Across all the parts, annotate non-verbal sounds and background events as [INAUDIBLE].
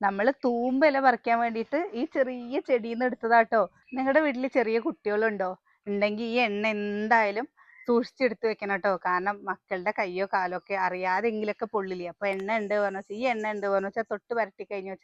നമ്മൾ തൂമ്പില പറിക്കാൻ വേണ്ടിയിട്ട് ഈ ചെറിയ ചെടിയിൽ നിന്ന് എടുത്തതാട്ടോ. നിങ്ങളുടെ വീട്ടിൽ ചെറിയ കുട്ടികളുണ്ടോ? ഉണ്ടെങ്കിൽ ഈ എണ്ണ എന്തായാലും സൂക്ഷിച്ചെടുത്ത് വെക്കണം കേട്ടോ കാരണം മക്കളുടെ കയ്യോ കാലോ ഒക്കെ അറിയാതെങ്കിലൊക്കെ പൊള്ളില്ലേ? അപ്പൊ എണ്ണ ഉണ്ട് പറഞ്ഞു ഈ എണ്ണ ഉണ്ട് പറഞ്ഞു വെച്ചാൽ തൊട്ട് പരട്ടി കഴിഞ്ഞു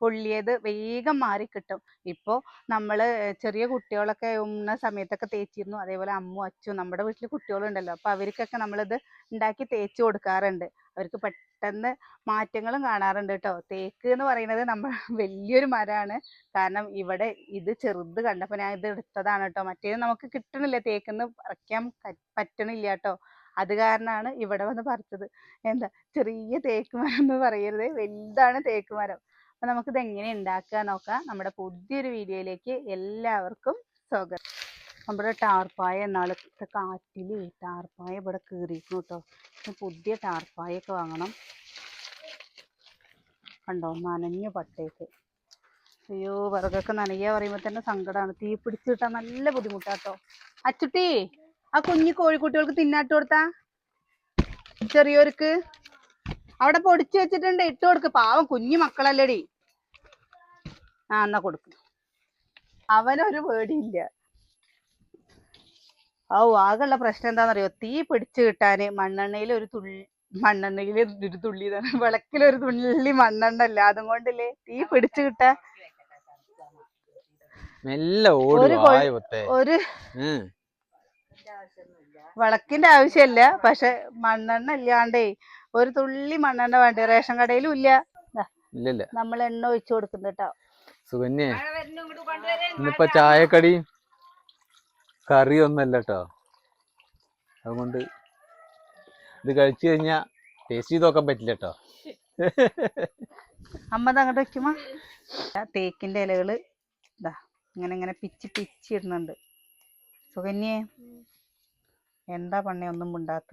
പൊള്ളിയത് വേഗം മാറി കിട്ടും ഇപ്പോ നമ്മൾ ചെറിയ കുട്ടികളൊക്കെ ഉണ്ണ സമയത്തൊക്കെ തേച്ചിരുന്നു. അതേപോലെ അമ്മു അച്ചു നമ്മുടെ വീട്ടിൽ കുട്ടികളുണ്ടല്ലോ. അപ്പൊ അവർക്കൊക്കെ നമ്മളിത് ഉണ്ടാക്കി തേച്ച് കൊടുക്കാറുണ്ട്. അവർക്ക് പെട്ടെന്ന് മാറ്റങ്ങളും കാണാറുണ്ട് കേട്ടോ. തേക്ക് എന്ന് പറയുന്നത് നമ്മൾ [LAUGHS] വലിയൊരു മരമാണ് കാരണം ഇവിടെ ഇത് ചെറുത് കണ്ടപ്പോൾ ഞാൻ ഇത് എടുത്തതാണ് കേട്ടോ. മറ്റേത് നമുക്ക് കിട്ടണില്ല. തേക്കെന്ന് പറിക്കാൻ പറ്റണില്ല കേട്ടോ. അത് കാരണമാണ് ഇവിടെ വന്ന് പറിച്ചത്. എന്താ ചെറിയ തേക്ക് മരം എന്ന് പറയരുത്. വലുതാണ് തേക്ക് മരം. അപ്പൊ നമുക്കിത് എങ്ങനെ ഉണ്ടാക്കുക നോക്കാം. നമ്മുടെ പുതിയൊരു വീഡിയോയിലേക്ക് എല്ലാവർക്കും സ്വാഗതം. നമ്മുടെ ടാർപ്പായ നാളത്തെ കാറ്റിൽ ടാർപ്പായ ഇവിടെ കീറിയിരിക്കുന്നു കേട്ടോ. പുതിയ ടാർപ്പായൊക്കെ വാങ്ങണം. കണ്ടോ? നനഞ്ഞു പട്ടയൊക്കെ. അയ്യോ വിറകൊക്കെ നനയ്യ പറയുമ്പോ തന്നെ സങ്കടമാണ് തീ പിടിച്ചു കിട്ടാൻ നല്ല ബുദ്ധിമുട്ടാട്ടോ. അച്ചുട്ടി ആ കുഞ്ഞു കോഴിക്കുട്ടികൾക്ക് തിന്നാട്ട് കൊടുത്താ? ചെറിയോർക്ക്? അവിടെ പൊടിച്ചു വെച്ചിട്ടുണ്ട് ഇട്ട് കൊടുക്ക്. പാവം കുഞ്ഞു മക്കളല്ലേടി. ആ എന്നാ കൊടുക്ക്. അവനൊരു പേടിയില്ല. ഓ ആകെയുള്ള പ്രശ്നം എന്താണെന്നറിയോ തീ പിടിച്ചു കിട്ടാന് മണ്ണെണ്ണയിൽ ഒരു തുള്ളി മണ്ണെണ്ണയിൽ ഒരു തുള്ളി വിളക്കിൽ ഒരു തുള്ളി മണ്ണെണ്ണ അല്ല. അതും കൊണ്ടില്ലേ തീ പിടിച്ചു കിട്ട. ഒരു. വിളക്കിന്റെ ആവശ്യമില്ല. പക്ഷെ മണ്ണെണ്ണ ഇല്ലാണ്ടേ ഒരു തുള്ളി മണ്ണെണ്ണ വേണ്ട? റേഷൻ കടയിലും ഇല്ല. ഇല്ലല്ല. നമ്മൾ എണ്ണ ഒഴിച്ചു കൊടുക്കുന്നുട്ടോ സുകന്യേ ഇന്നിപ്പോ ചായക്കടി കറി ഒന്നല്ല കേട്ടോ. അതുകൊണ്ട് ഇത് കഴിച്ചു കഴിഞ്ഞാ ടേസ്റ്റ് ചെയ്ത് നോക്കാൻ പറ്റില്ല കേട്ടോ. അമ്മ അങ്ങോട്ട് വെക്കുമ്പോ തേക്കിന്റെ ഇലകൾ ഇതാ ഇങ്ങനെ ഇങ്ങനെ പിച്ച് പിച്ച് ഇടുന്നുണ്ട്. സുകന്യേ എന്താ പണ്ണേ ഒന്നും മിണ്ടാത്ത.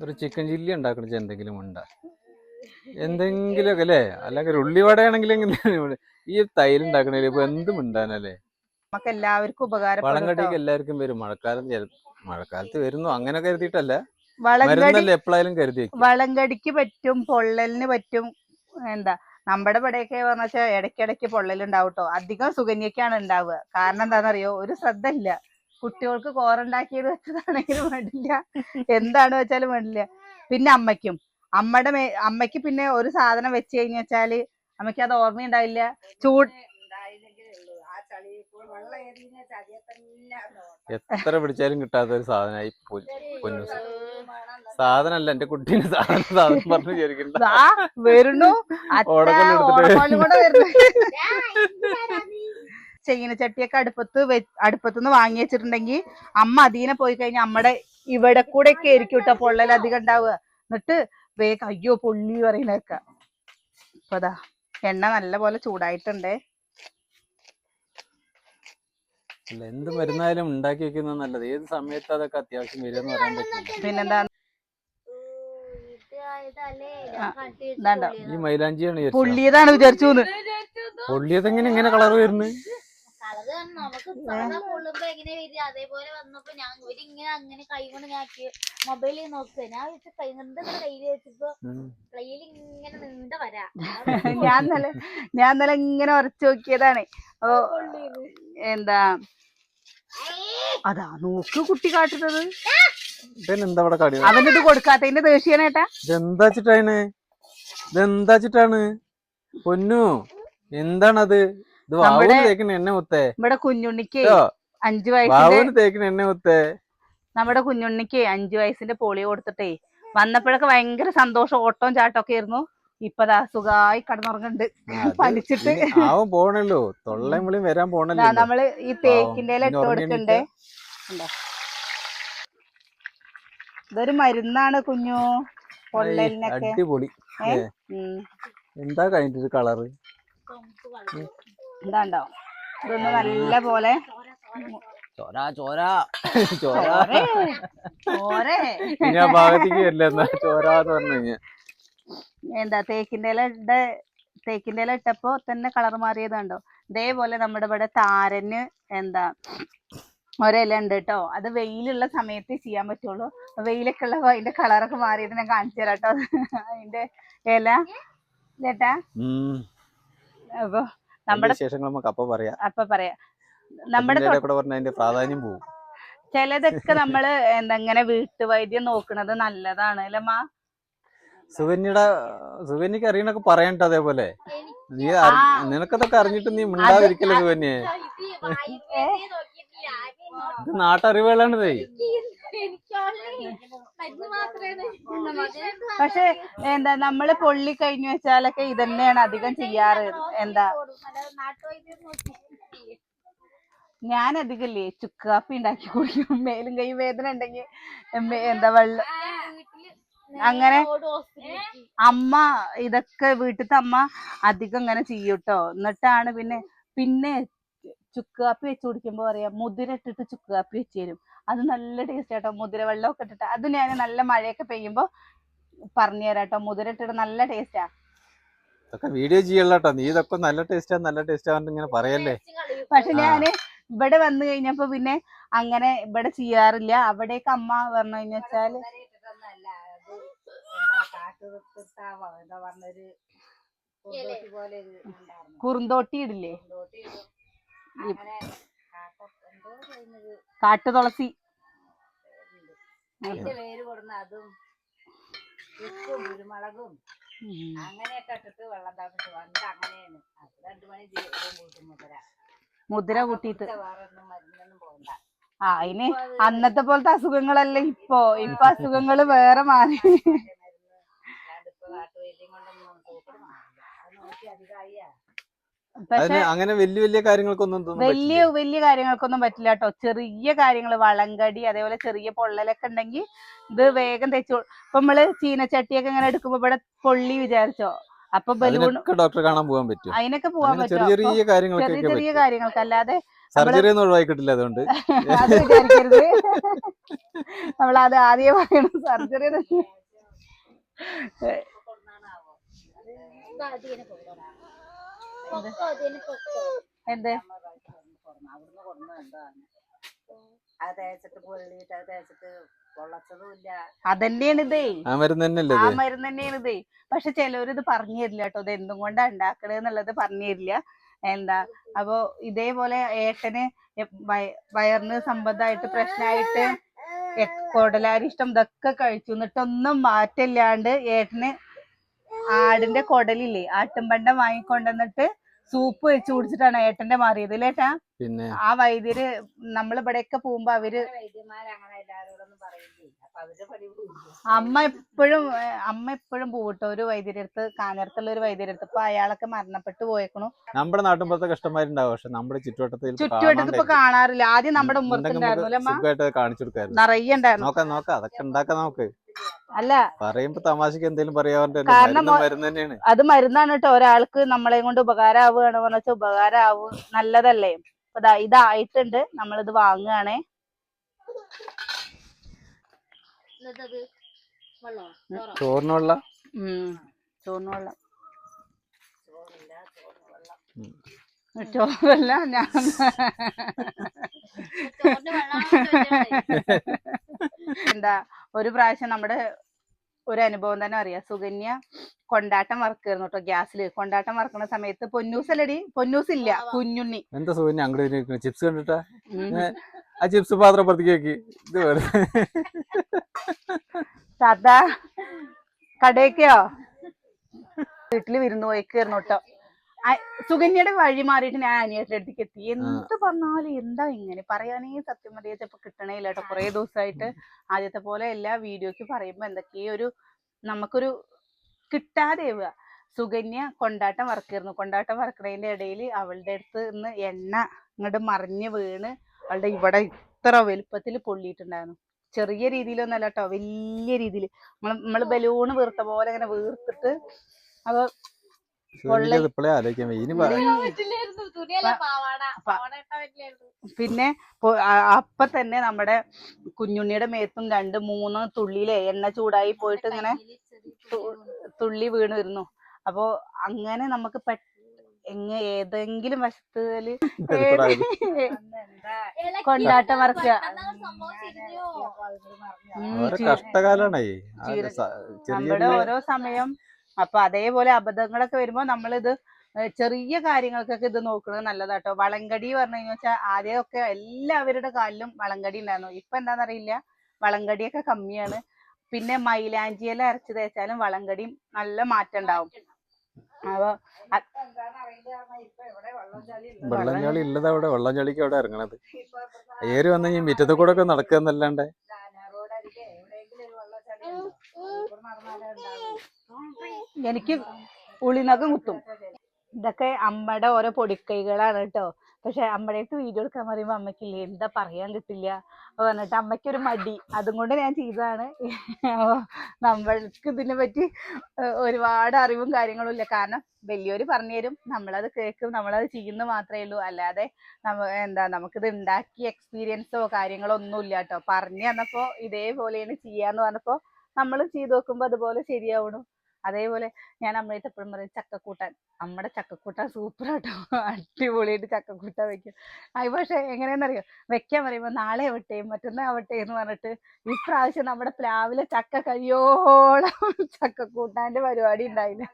ഒരു ചിക്കൻ ചില്ലി ഉണ്ടാക്കണ എന്തെങ്കിലും ഉണ്ട? [LAUGHS] എന്തെങ്കിലുമൊക്കെ അല്ലേ? അല്ലെങ്കിൽ ഒരു ഉള്ളിവടയാണെങ്കിൽ എങ്ങനെ ഈ തൈര് ഉണ്ടാക്കണ ഇപ്പൊ എന്തും ഉണ്ടാനല്ലേ നമുക്ക് എല്ലാവർക്കും ഉപകാരപ്പെടും വളങ്കടിക്ക് എല്ലാവർക്കും വരും. മഴക്കാലം മഴക്കാലത്ത് വരുന്നു. അങ്ങനെ കരുതിയിട്ടല്ല. വളങ്കടി എപ്പോഴായാലും കരുതി വളങ്കടിക്ക് പറ്റും പൊള്ളലിന് പറ്റും. എന്താ നമ്മുടെ ഇവിടെയൊക്കെ പറഞ്ഞാൽ ഇടയ്ക്കിടയ്ക്ക് പൊള്ളലുണ്ടാവും ട്ടോ അധികം സുഗന്യക്കാണ് ഉണ്ടാവുക. കാരണം എന്താണെന്നറിയോ? ഒരു ശ്രദ്ധ ഇല്ല കുട്ടികൾക്ക് കോറുണ്ടാക്കിയത് വെച്ചതാണെങ്കിലും വേണ്ടില്ല. എന്താണ് വെച്ചാലും വേണ്ടില്ല. പിന്നെ അമ്മയ്ക്കും. അമ്മയുടെ മേ അമ്മയ്ക്ക് പിന്നെ ഒരു സാധനം വെച്ച് കഴിഞ്ഞു വെച്ചാൽ അമ്മയ്ക്ക് അത് ഓർമ്മയുണ്ടാവില്ല ചൂട് എത്ര പിടിച്ചാലും കിട്ടാത്ത ഒരു സാധനമായി പൊന്നു സാധനല്ല എന്റെ കുട്ടീനെ സാധനം സാധനം പറഞ്ഞു വിചാരിക്കണ്ട ദാ വരുന്നു. ചീനച്ചട്ടിയൊക്കെ അടുപ്പത്ത് അടുപ്പത്തുനിന്ന് വാങ്ങി വെച്ചിട്ടുണ്ടെങ്കിൽ അമ്മ അതീനെ പോയി കഴിഞ്ഞാൽ അമ്മടെ ഇവിടെ കൂടെ ഒക്കെ ആയിരിക്കും കേട്ടോ പൊള്ളൽ അധികം ഉണ്ടാവുക. എന്നിട്ട് വേഗം അയ്യോ പൊള്ളി പറയുന്നതൊക്കെ. അപ്പൊ അതാ എണ്ണ നല്ല പോലെ ചൂടായിട്ടുണ്ടേ എന്ത് മരുന്നായാലും ഉണ്ടാക്കി വെക്കുന്നത് നല്ലത്. ഏത് സമയത്ത് അതൊക്കെ അത്യാവശ്യം വരുമെന്ന് പറയാൻ പറ്റില്ല. പിന്നെന്താ? ഈ മൈലാഞ്ചിയാണ്? പൊള്ളിയതാണ് വിചാരിച്ചു പൊള്ളിയതെങ്ങനെ ഇങ്ങനെ കളർ വരുന്നത്? സാധാ പൊള്ളുമ്പോ എങ്ങനെ വരിക? അതേപോലെ വന്നപ്പോ ഞാൻ ഇവരിങ്ങനെ അങ്ങനെ കൈകൊണ്ട് ഞാൻ മൊബൈലിൽ നോക്കുക ഞാൻ വെച്ച് കൈ കൊണ്ട് കയ്യിൽ വെച്ചപ്പോ കയ്യിൽ ഇങ്ങനെ നീണ്ട വരാ. [LAUGHS] ഞാൻ നല്ല ഞാൻ നല്ല ഇങ്ങനെ ഉറച്ചു നോക്കിയതാണ്. ഓ എന്താ? അതാ നോക്ക് കുട്ടി കാട്ടുന്നത്. എന്താ ഇത് കൊടുക്കാത്തതിന്റെ ദേഷ്യാനേട്ടാ ഇതെന്താ വെച്ചിട്ടാണ് ഇതെന്താ വെച്ചിട്ടാണ് പൊന്നു എന്താണത്? ഇത് എന്നെ മുത്തേ. ഇവിടെ കുഞ്ഞുണ്ണിക്ക് കേട്ടോ അഞ്ചു വയസ്സിന്റെ വാവുന് തേക്കിന് എണ്ണ മുത്തേ. നമ്മുടെ കുഞ്ഞുണ്ണിക്ക് അഞ്ചു വയസ്സിന്റെ പോളിയോ കൊടുത്തിട്ടേ വന്നപ്പോഴൊക്കെ ഭയങ്കര സന്തോഷം. ഓട്ടവും ചാട്ടൊക്കെ ഒക്കെ ആയിരുന്നു. ഇപ്പതാ സുഖമായി കടന്നുറങ്ങുന്നുണ്ട് അത് പനിച്ചിട്ട്. ഇനി ആവും പോണല്ലോ. തൊള്ളയും വിളിയും വരാൻ ദാ പോണല്ലോ നമ്മൾ ഈ തേക്കിന്റെ ഇല ഇനി ഇട്ട് ഉറങ്ങി കൊടുക്കണ്ടേ. കണ്ടോ? ഇതൊരു മരുന്നാണ് കുഞ്ഞു? പൊള്ളലിനൊക്കെ. അടിപൊളി. ഏ? ഏ, ഉം. എന്താ കഴിഞ്ഞിട്ട് കളറ്. ഇതാണ്ടോ ഇതൊന്ന് നല്ല പോലെ. ചോര ചോര ചോര ചോരേ ചോരേ ഇനി ആ ഭാഗത്തേക്ക് വരില്ല. എന്നാ ചോരാന്ന് പറഞ്ഞു കഴിഞ്ഞാ. എന്താ തേക്കിന്റെ ഇല ഇടെ തേക്കിന്റെ ഇല ഇട്ടപ്പോ തന്നെ കളർ മാറിയതാണ്ടോ? ഇതേപോലെ നമ്മുടെ ഇവിടെ താരന് എന്താ ഒരില ഉണ്ട് കേട്ടോ അത് വെയിലുള്ള സമയത്ത് ചെയ്യാൻ പറ്റുള്ളൂ. വെയിലൊക്കെ ഉള്ള അതിന്റെ കളറൊക്കെ മാറിയത് ഞാൻ കാണിച്ചു തരാം കേട്ടോ അതിന്റെ ഇല. ചേട്ടാ അപ്പൊ നമ്മുടെ വിശേഷങ്ങൾ നമുക്ക് അപ്പൊ പറയാം. അപ്പൊ പറയാം. നമ്മുടെ പ്രാധാന്യം പോകും ചിലതൊക്കെ നമ്മൾ എന്തെങ്ങനെ വീട്ടുവൈദ്യം നോക്കുന്നത് നല്ലതാണ് അല്ലേ മാ? സുകന്യയുടെ സുകന്യക്ക് അറിയണൊക്കെ പറയണ്ട അതേപോലെ. നീ നിനക്കതൊക്കെ അറിഞ്ഞിട്ട് നീ മിണ്ടാതിരിക്കല്ലേ സുകന്യെ ഇത് നാട്ടറിവുകളാണിതേ. പക്ഷെ എന്താ നമ്മൾ പൊള്ളി കഴിഞ്ഞു വെച്ചാലൊക്കെ ഇതന്നെയാണ് അധികം ചെയ്യാറ്. എന്താ? ഞാൻ അധികല്ലേ ചുക്ക് കാപ്പി ഉണ്ടാക്കി കുടിക്കും. മേലും കൈ വേദന ഉണ്ടെങ്കിൽ എന്താ വെള്ളം അങ്ങനെ അമ്മ ഇതൊക്കെ വീട്ടിലത്തെ അമ്മ അധികം ഇങ്ങനെ ചെയ്യൂട്ടോ. എന്നിട്ടാണ് പിന്നെ പിന്നെ ചുക്ക് കാപ്പി വെച്ച് കുടിക്കുമ്പോ പറയാ മുതിര ഇട്ടിട്ട് ചുക്ക് കാപ്പി വെച്ച് തരും. അത് നല്ല ടേസ്റ്റ് ആട്ടോ. മുതിര വെള്ളമൊക്കെ ഇട്ടിട്ട്. അത് ഞാൻ നല്ല മഴയൊക്കെ പെയ്യുമ്പോ പറഞ്ഞു തരാം കേട്ടോ. മുതിര ഇട്ടിട്ട് നല്ല ടേസ്റ്റാ ഇതൊക്കെ വീഡിയോ ചെയ്യല്ലോ നീ ഇതൊക്കെ നല്ല ടേസ്റ്റാ നല്ല ടേസ്റ്റാ ഇങ്ങനെ പറയല്ലേ? പക്ഷെ. ഞാൻ ഇവിടെ വന്നു കഴിഞ്ഞപ്പോ പിന്നെ അങ്ങനെ ഇവിടെ ചെയ്യാറില്ല. അവിടേക്ക് അമ്മ പറഞ്ഞു കഴിഞ്ഞ വെച്ചാൽ കുറുന്തോട്ടി ഇടില്ലേ? കാട്ടു തുളസി. അതിന്റെ വേര് കൊടുന്ന അതും ഉപ്പും കുരുമുളകും അങ്ങനെയൊക്കെ ഇട്ടിട്ട് വെള്ളം വന്നിട്ട് അങ്ങനെയാണ്. അത് രണ്ടു മണി ജീവിതം കൂട്ടും മുതല മുതിര കൂട്ടിയിട്ട്. വേറെ ഒന്നും മരുന്നൊന്നും പോകണ്ട ആ അതിന് അന്നത്തെ പോലത്തെ അസുഖങ്ങളല്ല ഇപ്പോ. ഇപ്പൊ അസുഖങ്ങൾ വേറെ മാറി. കൊണ്ടൊന്നും സൂക്കട് നോക്കി അധികമായ അങ്ങനെ വലിയ വലിയ കാര്യങ്ങൾക്കൊന്നും വലിയ പറ്റില്ല. വലിയ കാര്യങ്ങൾക്കൊന്നും പറ്റില്ല കേട്ടോ ചെറിയ കാര്യങ്ങൾ വളങ്കടി അതേപോലെ ചെറിയ പൊള്ളലൊക്കെ ഉണ്ടെങ്കിൽ ഇത് വേഗം തെച്ചു ഇപ്പൊ നമ്മൾ ചീനച്ചട്ടിയൊക്കെ ഇങ്ങനെ എടുക്കുമ്പോ ഇവിടെ പൊള്ളി വിചാരിച്ചോ? അപ്പൊ ബലൂൺ ഡോക്ടറെ കാണാൻ പോകാൻ പറ്റും അതിനൊക്കെ പോകാൻ പറ്റും ചെറിയ ചെറിയ ചെറിയ കാര്യങ്ങൾക്ക് അല്ലാതെ സർജറി ഒന്നും ഒഴിവാക്കി കിട്ടില്ല അതുകൊണ്ട്. അത് വിചാരിക്കരുത്. അത് ആദ്യം പറയണം. സർജറി കൊടുന്നാണാവോ എന്ത്? അവിടുന്ന് കൊടുന്ന എന്താണ് അത് തേച്ചിട്ട് പൊള്ളിയിട്ട് അത് തേച്ചിട്ട് പൊള്ളച്ചതും ഇല്ല. അതന്നെയാണ് ഇതേ ആ മരുന്ന് തന്നെയല്ലേ ആ ഇത്? മരുന്ന് തന്നെയാണ് ഇതേ പക്ഷെ ചിലവര് ഇത് പറഞ്ഞു തരില്ല കേട്ടോ. ഇത് എന്തും കൊണ്ടാ ഉണ്ടാക്കണത് എന്നുള്ളത് പറഞ്ഞു തരില്ല. എന്താ? അപ്പൊ ഇതേപോലെ ഏട്ടന് വയറിന് സംബന്ധമായിട്ട് പ്രശ്നമായിട്ട് കൊടലാരിഷ്ടം ഇതൊക്കെ കഴിച്ചു. എന്നിട്ടൊന്നും മാറ്റില്ലാണ്ട് ഏട്ടന് ആടിന്റെ കൊടലില്ലേ ആട്ടുംപണ്ടം വാങ്ങിക്കൊണ്ടുവന്നിട്ട് സൂപ്പ് വെച്ച് കുടിച്ചിട്ടാണ് ഏട്ടന്റെ മാറിയത് ഇല്ലേ ഏട്ടാ? പിന്നെ ആ വൈദ്യര് നമ്മളിവിടെയൊക്കെ പോകുമ്പോ അവർ അമ്മ എപ്പോഴും അമ്മ എപ്പോഴും പോകട്ടോ ഒരു വൈദ്യരടുത്ത് കാഞ്ഞിരത്തുള്ള ഒരു വൈദ്യരടുത്ത്. ഇപ്പൊ അയാളൊക്കെ മരണപ്പെട്ടു പോയേക്കണു. നമ്മുടെ നാട്ടിൻപുറത്തെ കഷ്ടമാരുണ്ടാവും പക്ഷെ നമ്മുടെ ചുറ്റുവട്ടത്തിൽ ചുറ്റുവട്ടത്ത് ഇപ്പൊ കാണാറില്ല. ആദ്യം നമ്മുടെ ഉമ്മറത്തുണ്ടായിരുന്നു നിറയെ ഉണ്ടായിരുന്നു. നോക്കാം നോക്കാം. അതൊക്കെ ഉണ്ടാക്കാം നമുക്ക്. അല്ല. പറയുമ്പോ തമാശക്ക് എന്തെങ്കിലും പറയാറുണ്ട് അത് മരുന്നാണ് കേട്ടോ. ഒരാൾക്ക് നമ്മളെ കൊണ്ട് ഉപകാരമാവുകയാണ് പറഞ്ഞാൽ ഉപകാരമാവും നല്ലതല്ലേ? അപ്പൊ ഇതായിട്ടുണ്ട്. നമ്മളിത് വാങ്ങുകയാണേ ചോറിനുള്ള ചോറിന് വെള്ളം. ചോറില്ല ചോറിന് വെള്ളം ചോറല്ല ഞാൻ എന്താ ഒരു പ്രാവശ്യം നമ്മുടെ ഒരു അനുഭവം തന്നെ അറിയാം. സുകന്യ കൊണ്ടാട്ടം വറക്കായിരുന്നു കേട്ടോ ഗ്യാസിൽ കൊണ്ടാട്ടം വറക്കുന്ന സമയത്ത് പൊന്നൂസ് അല്ലടി പൊന്നൂസ് ഇല്ല കുഞ്ഞുണ്ണി. എന്താ സുഗന്യ അങ്ങോട്ട് ചിപ്സ് കണ്ടിട്ടാ? ആ ചിപ്സ് പാത്രം പുറത്തേക്ക് വെക്ക്. ഇത് താത്ത കടയൊക്കെയോ? വീട്ടിൽ വിരുന്ന് പോയിക്കായിരുന്നു കേട്ടോ. സുകന്യയുടെ വഴി മാറിയിട്ട് ഞാൻ അനിയത്തിന്റെ അടുത്തേക്ക് എത്തി. എന്ത് പറഞ്ഞാലും എന്താ ഇങ്ങനെ? പറയാനേ സത്യം അറിയാച്ചപ്പോ കിട്ടണേയില്ല കേട്ടോ. കുറെ ദിവസമായിട്ട് ആദ്യത്തെ പോലെ എല്ലാ വീഡിയോക്ക് പറയുമ്പോ എന്തൊക്കെയോ ഒരു നമുക്കൊരു കിട്ടാതെ സുകന്യ കൊണ്ടാട്ടം വറക്കായിരുന്നു. കൊണ്ടാട്ടം വറക്കണതിന്റെ ഇടയിൽ അവളുടെ അടുത്ത് നിന്ന് എണ്ണ ഇങ്ങോട്ട് മറിഞ്ഞ് വീണ് അവളുടെ ഇവിടെ ഇത്ര വലുപ്പത്തിൽ പൊള്ളിയിട്ടുണ്ടായിരുന്നു. ചെറിയ രീതിയിലൊന്നല്ല കേട്ടോ. വലിയ രീതിയിൽ നമ്മൾ നമ്മൾ ബലൂണ് വീർത്ത പോലെ ഇങ്ങനെ വീർത്തിട്ട് അപ്പൊ സുഖം ഇപ്പോഴേ ആലോചിക്കാൻ ഇനി പിന്നെ അപ്പൊ തന്നെ നമ്മുടെ കുഞ്ഞുണ്ണിയുടെ മേത്തും രണ്ട് മൂന്ന് തുള്ളിയിലെ എണ്ണ ചൂടായി പോയിട്ട് ഇങ്ങനെ തുള്ളി വീണ്. വരുന്നു അപ്പോ അങ്ങനെ നമുക്ക് എങ്ങ ഏതെങ്കിലും വശത്തിൽ കൊണ്ടാട്ടം മറക്കുക നമ്മുടെ ചെറിയ ഓരോ സമയം അപ്പൊ അതേപോലെ അബദ്ധങ്ങളൊക്കെ വരുമ്പോ നമ്മളിത് ചെറിയ കാര്യങ്ങൾക്കൊക്കെ ഇത് നോക്കുന്നത് നല്ലതാട്ടോ. വളങ്കടി പറഞ്ഞു കഴിഞ്ഞാൽ വെച്ചാൽ ആദ്യമൊക്കെ എല്ലാവരുടെ കാലിലും വളങ്കടി ഉണ്ടായിരുന്നു. ഇപ്പൊ എന്താണെന്നറിയില്ല വളങ്കടിയൊക്കെ കമ്മിയാണ്. പിന്നെ മൈലാഞ്ചിയില അരച്ച് തേച്ചാലും വളങ്കടിയും നല്ല മാറ്റം ഉണ്ടാവും. അപ്പൊ വെള്ളഞ്ഞാളി ഉള്ളത് അവിടെ. വെള്ളം ചളിക്ക് അവിടെ ഇറങ്ങണത്. ഏര് വന്നു കഴിഞ്ഞാൽ മുറ്റത്ത് കൂടെ ഒക്കെ നടക്കുക എന്നല്ലാണ്ട്. എനിക്ക് ഉളിനകം കുത്തും ഇതൊക്കെ അമ്മയുടെ ഓരോ പൊടിക്കൈകളാണ് കേട്ടോ. പക്ഷെ അമ്മയുടെ വീഡിയോ എടുക്കാൻ പറയുമ്പോ അമ്മയ്ക്കില്ലേ എന്താ പറയാൻ കിട്ടില്ല. പറഞ്ഞിട്ട് അമ്മയ്ക്ക് ഒരു മടി. അതും കൊണ്ട് ഞാൻ ചെയ്തതാണ്. നമ്മൾക്ക് ഇതിനെ പറ്റി ഒരുപാട് അറിവും കാര്യങ്ങളും ഇല്ല. കാരണം വലിയവര് പറഞ്ഞു തരും. നമ്മളത് കേൾക്കും നമ്മളത് ചെയ്യുന്നു മാത്രമേ ഉള്ളൂ. അല്ലാതെ നമ്മ എന്താ നമുക്കിത് ഉണ്ടാക്കി എക്സ്പീരിയൻസോ കാര്യങ്ങളോ ഒന്നും ഇല്ല കേട്ടോ. പറഞ്ഞു തന്നപ്പോ ഇതേപോലെയാണ് ചെയ്യാന്ന് പറഞ്ഞപ്പോ നമ്മൾ ചെയ്ത് നോക്കുമ്പോ അതുപോലെ ശരിയാവണു. അതേപോലെ ഞാൻ അമ്മയുടെ എപ്പോഴും പറയും ചക്കക്കൂട്ടാൻ. നമ്മുടെ ചക്കക്കൂട്ടാൻ സൂപ്പർ ആട്ടോ അടിപൊളിയായിട്ട് ചക്കക്കൂട്ടാൻ വെക്കും. അത് പക്ഷേ എങ്ങനെയാണെന്നറിയോ വെക്കാൻ പറയുമ്പോൾ നാളെ ആവട്ടെ മറ്റന്നാൾ ആവട്ടെ എന്ന് പറഞ്ഞിട്ട് ഇപ്രാവശ്യം നമ്മുടെ പ്ലാവിലെ ചക്ക കഴിയോളം ചക്കക്കൂട്ടാന്റെ പരിപാടി ഉണ്ടായില്ല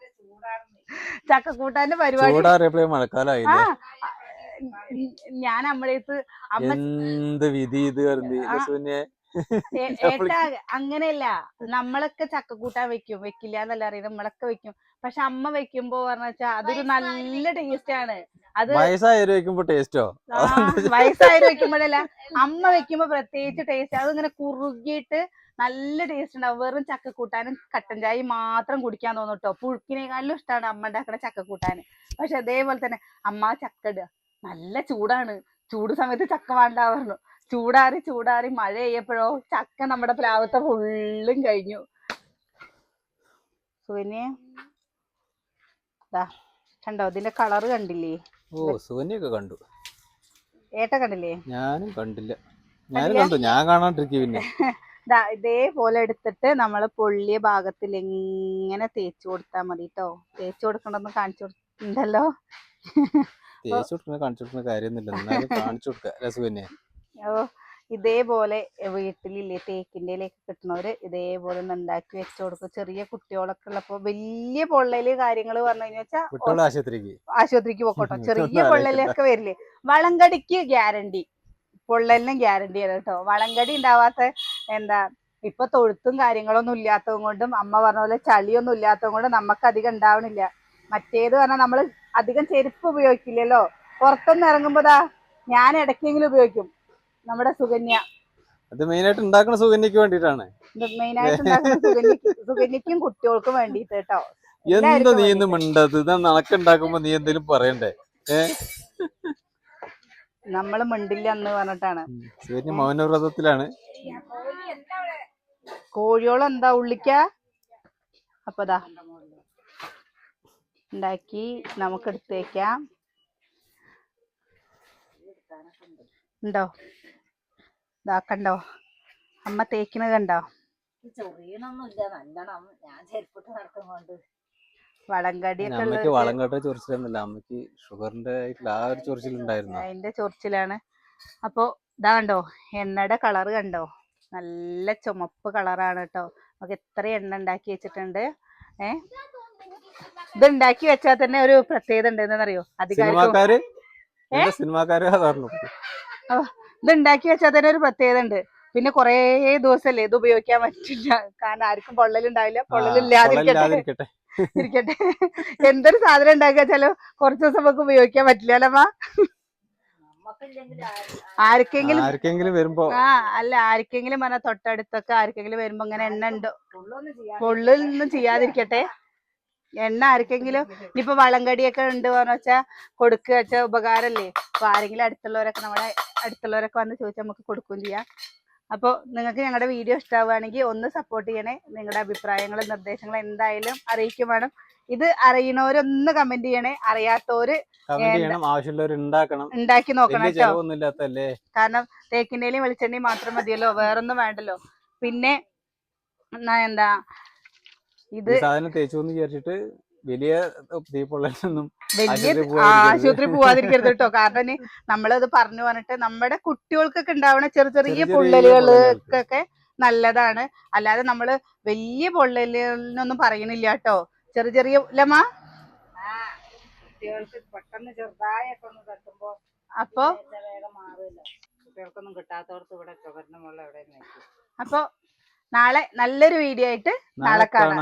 ചക്കക്കൂട്ടാന്റെ പരിപാടി. മഴക്കാലായി ഞാൻ അമ്മയുടെ അടുത്ത് അമ്മ എന്ത് വിധി ഇത് [LAUGHS] ഏട്ടാ അങ്ങനെയല്ല. നമ്മളൊക്കെ ചക്ക കൂട്ടാൻ വെക്കും. വെക്കില്ല എന്നല്ല അറിയാം നമ്മളൊക്കെ വെക്കും. പക്ഷെ അമ്മ വെക്കുമ്പോ പറഞ്ഞ വെച്ചാ അതൊരു നല്ല ടേസ്റ്റ് ആണ്. അത് വയസ്സായവര് വെക്കുമ്പോ ടേസ്റ്റോ വയസ്സായവര് വെക്കുമ്പോഴല്ല. അമ്മ വെക്കുമ്പോ പ്രത്യേകിച്ച് ടേസ്റ്റ് അതിങ്ങനെ കുറുകിയിട്ട് നല്ല ടേസ്റ്റ് ഉണ്ടാവും. വെറും ചക്ക കൂട്ടാനും കട്ടൻ ചായ മാത്രം കുടിക്കാൻ തോന്നും കേട്ടോ പുഴുക്കിനേക്കാളും ഇഷ്ടമാണ് അമ്മ ഉണ്ടാക്കുന്ന ചക്കക്കൂട്ടാന്. പക്ഷെ അതേപോലെ തന്നെ അമ്മ ചക്ക ഇടുക. നല്ല ചൂടാണ്. ചൂട് സമയത്ത് ചക്ക വേണ്ട പറഞ്ഞു. ചൂടാറി ചൂടാറി മഴ പെയ്യപ്പോഴോ ചക്ക നമ്മുടെ പ്ലാവത്തെ ഫുള്ളും കഴിഞ്ഞു. സുവിനെ ദാ കണ്ടോ ഇതിന്റെ കളറ് കണ്ടില്ലേ? ഓ സുവന്യൊക്കെ കണ്ടു. ഏട്ട കണ്ടില്ലേ? ഞാനും കണ്ടില്ല. ഞാനും? കണ്ടു. ഞാൻ കാണാണ്ടിരിക്കും പിന്നെ. [LAUGHS] ഇതേപോലെ എടുത്തിട്ട് നമ്മൾ പൊള്ളിയ ഭാഗത്തിൽ എങ്ങനെ തേച്ചു കൊടുത്താൽ മതി കേട്ടോ തേച്ചു കൊടുക്കണമെന്ന് കാണിച്ചു കൊടുത്തിട്ടുണ്ടല്ലോ തേച്ചു കൊടുക്കുന്ന കാണിച്ചു കൊടുക്കുന്ന കാര്യമൊന്നുമില്ല. കാണിച്ചു കൊടുക്ക. രസുവിനെ ഓ ഇതേപോലെ വീട്ടിലില്ലേ തേക്കിന്റെ ഇലയൊക്കെ കിട്ടണവര് ഇതേപോലെ ഒന്ന് ഉണ്ടാക്കി വെച്ചു കൊടുക്കും. ചെറിയ കുട്ടികളൊക്കെ ഉള്ളപ്പോ വലിയ പൊള്ളൽ കാര്യങ്ങൾ പറഞ്ഞു കഴിഞ്ഞാൽ ആശുപത്രിക്ക്. ആശുപത്രിക്ക് പോക്കോട്ടോ. ചെറിയ പൊള്ളലൊക്കെ വരില്ലേ. വളങ്കടിക്ക് ഗ്യാരണ്ടി. പൊള്ളലിനും ഗ്യാരണ്ടി ആണ് കേട്ടോ. വളങ്കടി ഉണ്ടാവാത്ത എന്താ ഇപ്പൊ തൊഴുത്തും കാര്യങ്ങളൊന്നും ഇല്ലാത്തത് കൊണ്ടും അമ്മ പറഞ്ഞ പോലെ ചളിയൊന്നും ഇല്ലാത്തത് കൊണ്ട് നമുക്ക് അധികം ഉണ്ടാവണില്ല. മറ്റേത് പറഞ്ഞാൽ നമ്മൾ അധികം ചെരുപ്പ് ഉപയോഗിക്കില്ലല്ലോ. പുറത്തൊന്നും ഇറങ്ങുമ്പോതാ ഞാൻ ഇടയ്ക്കെങ്കിലും ഉപയോഗിക്കും. നമ്മുടെ സുകന്യ. അത് മെയിനായിട്ട് ഉണ്ടാക്കുന്ന സുകന്യക്ക് വേണ്ടിയിട്ടാണ്. മെയിൻ ആയിട്ട് ഉണ്ടാക്കുന്ന സുകന്യക്ക് സുകന്യക്കും കുട്ടികൾക്കും വേണ്ടിയിട്ട് കേട്ടോ എന്താ നീ. ഇന്ന് മിണ്ടത്? ഇതാ നടക്കുണ്ടാക്കുമ്പോ നീ എന്തേലും പറയണ്ടേ? നമ്മൾ മിണ്ടില്ല എന്ന് പറഞ്ഞിട്ടാണ്. സുകന്യ മൗനവ്രതത്തിലാണ്. കോഴിയോളം എന്താ ഉള്ളിക്ക? അപ്പതാ. ഉണ്ടാക്കി നമുക്ക് എടുത്തേക്കാം ഉണ്ടോ? ഇതാക്കണ്ടോ കണ്ടോ? അമ്മ തേക്കണ കണ്ടോ? ചൊറിയണൊന്നുമില്ല. നല്ലോണം ഞാൻ ചെരുപ്പിട്ട് നടക്കുന്നുണ്ട്. ചൊറിച്ചിലൊന്നുമില്ല. ഷുഗറിന്റെ ആ ഒരു ചൊറിച്ചിലുണ്ടായിരുന്നു. അതിന്റെ ചൊറിച്ചിലാണ്. അപ്പോ ഇതാ കണ്ടോ? എണ്ണയുടെ കളർ കണ്ടോ? നല്ല ചുമപ്പ് കളറാണ് കേട്ടോ. നമുക്ക് എത്ര എണ്ണ ഉണ്ടാക്കി വെച്ചിട്ടുണ്ട്. ഏ? ഇത് ഉണ്ടാക്കി വെച്ചാൽ തന്നെ ഒരു പ്രത്യേകത ഉണ്ട് എന്താണെന്നറിയോ അധികം സിനിമാക്കാര് എന്താ സിനിമാക്കാര് പറഞ്ഞു ഇത് ഉണ്ടാക്കി വെച്ചാൽ തന്നെ ഒരു പ്രത്യേകത ഉണ്ട് പിന്നെ കൊറേ ദിവസല്ലേ ഇത് ഉപയോഗിക്കാൻ പറ്റില്ല. കാരണം ആർക്കും പൊള്ളലുണ്ടാവില്ല. പൊള്ളലില്ലാതിരിക്കട്ടെ. ഇരിക്കട്ടെ. എന്തൊരു സാധനം ഉണ്ടാക്കി വെച്ചാലും കുറച്ച് ദിവസം നമുക്ക് ഉപയോഗിക്കാൻ പറ്റില്ല അല്ലമ്മ ആർക്കെങ്കിലും ആർക്കെങ്കിലും വരുമ്പോ ആ അല്ല ആർക്കെങ്കിലും പറഞ്ഞ തൊട്ടടുത്തൊക്കെ ആർക്കെങ്കിലും വരുമ്പോ ഇങ്ങനെ എണ്ണ ഉണ്ടോ? പൊള്ളലൊന്നും ചെയ്യാതിരിക്കട്ടെ. എണ്ണ ആർക്കെങ്കിലും ഇനിയിപ്പോ വളങ്കടിയൊക്കെ ഉണ്ട് പറഞ്ഞ വെച്ചാ കൊടുക്കുക വെച്ചാ ഉപകാരല്ലേ? അപ്പൊ ആരെങ്കിലും അടുത്തുള്ളവരൊക്കെ നമ്മുടെ അടുത്തുള്ളവരൊക്കെ വന്ന് ചോദിച്ചാൽ നമുക്ക് കൊടുക്കുകയും ചെയ്യാം. അപ്പോൾ നിങ്ങൾക്ക് ഞങ്ങളുടെ വീഡിയോ ഇഷ്ടമാവുകയാണെങ്കിൽ ഒന്ന് സപ്പോർട്ട് ചെയ്യണേ. നിങ്ങളുടെ അഭിപ്രായങ്ങളും നിർദ്ദേശങ്ങളും എന്തായാലും അറിയിക്കും വേണം. ഇത് അറിയണവരൊന്ന് കമന്റ് ചെയ്യണേ. അറിയാത്തവര് ഉണ്ടാക്കി നോക്കണം കേട്ടോ. കാരണം തേക്കിന്റെയും വെളിച്ചെണ്ണയും മാത്രം മതിയല്ലോ. വേറൊന്നും വേണ്ടല്ലോ. പിന്നെ എന്താ ഇത് സാധനം തേച്ചു എന്ന് വിചാരിച്ചിട്ട് വലിയ തീപ്പൊള്ളലൊന്നും വലിയ ആശുപത്രി പോവാതിരിക്കരുത്. കേട്ടോ. കാരണം നമ്മളത് പറഞ്ഞു പറഞ്ഞിട്ട് നമ്മുടെ കുട്ടികൾക്കൊക്കെ ഉണ്ടാവുന്ന ചെറിയ ചെറിയ പൊള്ളലുകൾക്കൊക്കെ നല്ലതാണ്. അല്ലാതെ നമ്മൾ വലിയ പൊള്ളലിനൊന്നും പറയണില്ല കേട്ടോ. ചെറിയ ചെറിയ ലമാ ആ കുട്ടികൾക്ക് പെട്ടെന്ന് ചെറുതായൊക്കെ ഒന്ന് തട്ടുമ്പോ അപ്പൊ? വേഗം കുട്ടികൾക്കൊന്നും കിട്ടാത്തവർക്ക് ഇവിടെ എവിടെ അപ്പൊ നാളെ നല്ലൊരു വീഡിയോ ആയിട്ട് നാളെ കാണാം.